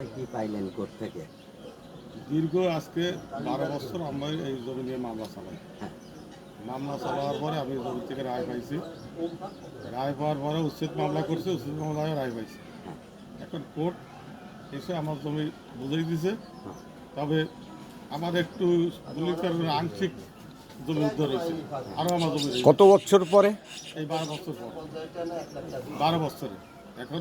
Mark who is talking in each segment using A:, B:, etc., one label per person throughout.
A: কি পাইলেন কোর্ট থেকে?
B: দীর্ঘ আজকে বারো বছর আমরা এই জমি নিয়ে মামলা চালাই।
A: হ্যাঁ।
B: মামলা চালানোর পরে আমি জমি থেকে রায় পাইছি। রায় পাওয়ার পরে উচ্ছেদ মামলা করছে উচ্ছেদ মামলায় রায় পাইছি।
A: হ্যাঁ।
B: এখন কোর্ট এসে আমার জমি বুঝাই দিছে।
A: হ্যাঁ।
B: তবে আমার একটু আংশিক জমি উদ্ধার হয়েছে। আরও আমার জমি।
C: কত বছর পরে?
B: এই বারো বছর পর। বারো বছরে। এখন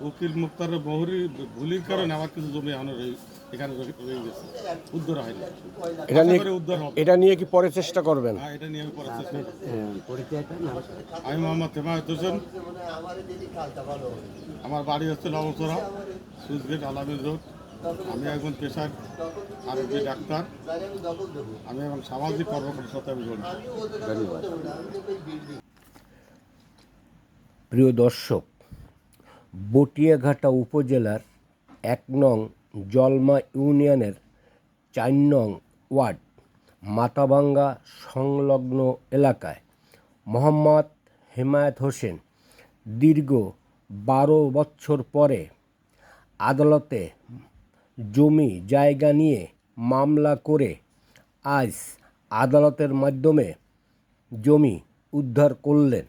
B: উকিল মুক্তারের বহুরি ভুলির কারণে আমার কিছু জমি আনো রয়ে- এখানে রয়ে গেছে। উদ্ধার হয়নি।
C: এটা নিয়ে
B: উদ্ধার হবে।
C: এটা নিয়ে কি পরে চেষ্টা করবেন?
B: হ্যাঁ এটা নিয়ে আমি পরে চেষ্টা
A: নাম
B: আমি মোহাম্মদ হেমায়ত হোসেন। আমার বাড়ি হচ্ছে লবচরা সুইচগেট আলামী রোড। আমি একজন পেশার আরবি ডাক্তার। আমি এবং সামাজিক কর্মকর্তার সাথে আমি জড়িত।
A: ধন্যবাদ।
C: প্রিয় দর্শক বটিয়াঘাটা উপজেলার এক নং জলমা ইউনিয়নের চার নং ওয়ার্ড মাথাভাঙ্গা সংলগ্ন এলাকায়। মোহাম্মদ হেমায়েত হোসেন দীর্ঘ বারো বছর পরে আদালতে জমি জায়গা নিয়ে মামলা করে আজ আদালতের মাধ্যমে জমি উদ্ধার করলেন।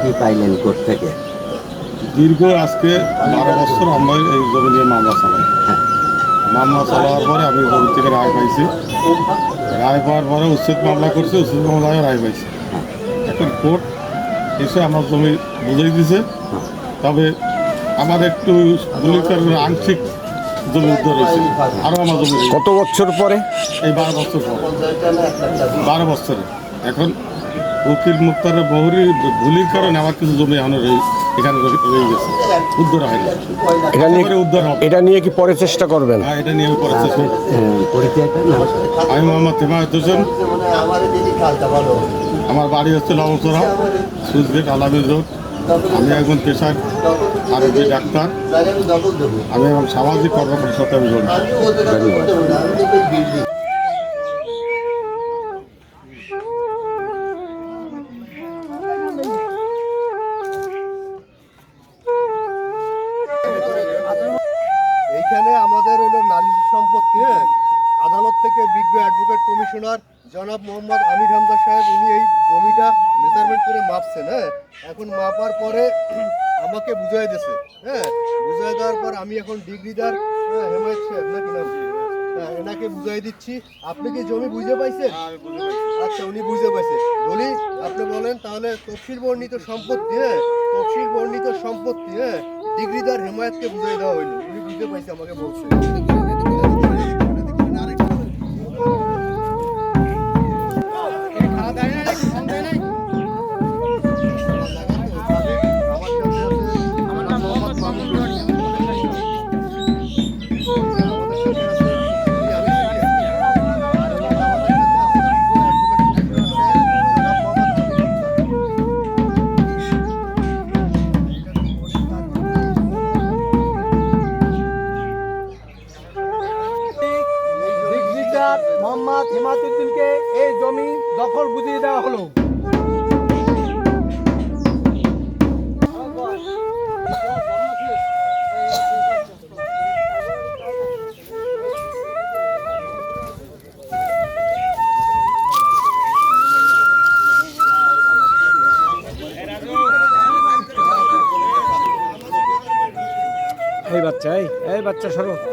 A: কি পাইলেন কোর্ট থেকে?
B: দীর্ঘ আজকে বারো বছর আমরা এই জমি নিয়ে মামলা চালাই।
A: হ্যাঁ।
B: মামলা চালানোর পরে আমি জমি থেকে রায় পাইছি। রায় পাওয়ার পরে উচ্ছেদ মামলা করছে উচ্ছেদ মামলায় রায় পাইছি। এখন কোর্ট এসে আমার জমি বুঝাই দিছে। তবে আমার একটু কারণে আংশিক জমি উদ্ধার হয়েছে। আরও আমার জমি
C: কত বছর পরে?
B: এই বারো বছর পর। বারো বছরে। এখন উকিল মুক্তার বহুরি ভুলির কারণে আমার কিছু জমি এখনও এখানে রয়ে- গেছে। উদ্ধার হয়নি
C: এটা নিয়ে
B: উদ্ধার হবে।
C: এটা নিয়ে কি পরে চেষ্টা করবেন?
A: হ্যাঁ।
B: হ্যাঁ এটা নিয়ে পরে চেষ্টা
A: পরিচয়টা নাম
B: আমি মোহাম্মদ হেমায়ত হোসেন। আমার বাড়ি হচ্ছে লবচরা সুইচগেট আলামী রোড আমি একজন পেশার আরবি ডাক্তার। আমি এবং সামাজিক কর্মকর্তার সাথে আমি জড়িত
D: থেকে বিজ্ঞ অ্যাডভোকেট কমিশনার জনাব মোহাম্মদ আমির হামদা সাহেব উনি এই জমিটা মেজারমেন্ট করে মাপছেন হ্যাঁ? এখন মাপার পরে আমাকে বুঝাই দিয়েছে হ্যাঁ? বুঝাই দেওয়ার পর আমি এখন ডিগ্রিদার হ্যাঁ হেমায়ত সাহেব নাকি নাম? হ্যাঁ এনাকে বুঝাই দিচ্ছি। আপনি কি জমি বুঝে পাইছেন? আচ্ছা উনি বুঝতে পাইছে। বলি আপনি বলেন তাহলে তফসিল বর্ণিত সম্পত্তি হ্যাঁ? তফসিল বর্ণিত সম্পত্তি হ্যাঁ? ডিগ্রিদার হেমায়তকে বুঝাই দেওয়া হইল। উনি বুঝতে পারছে আমাকে বলছে।
E: জমি দখল বুঝিয়ে দেওয়া হলো। এই বাচ্চা এই এই বাচ্চা সরো।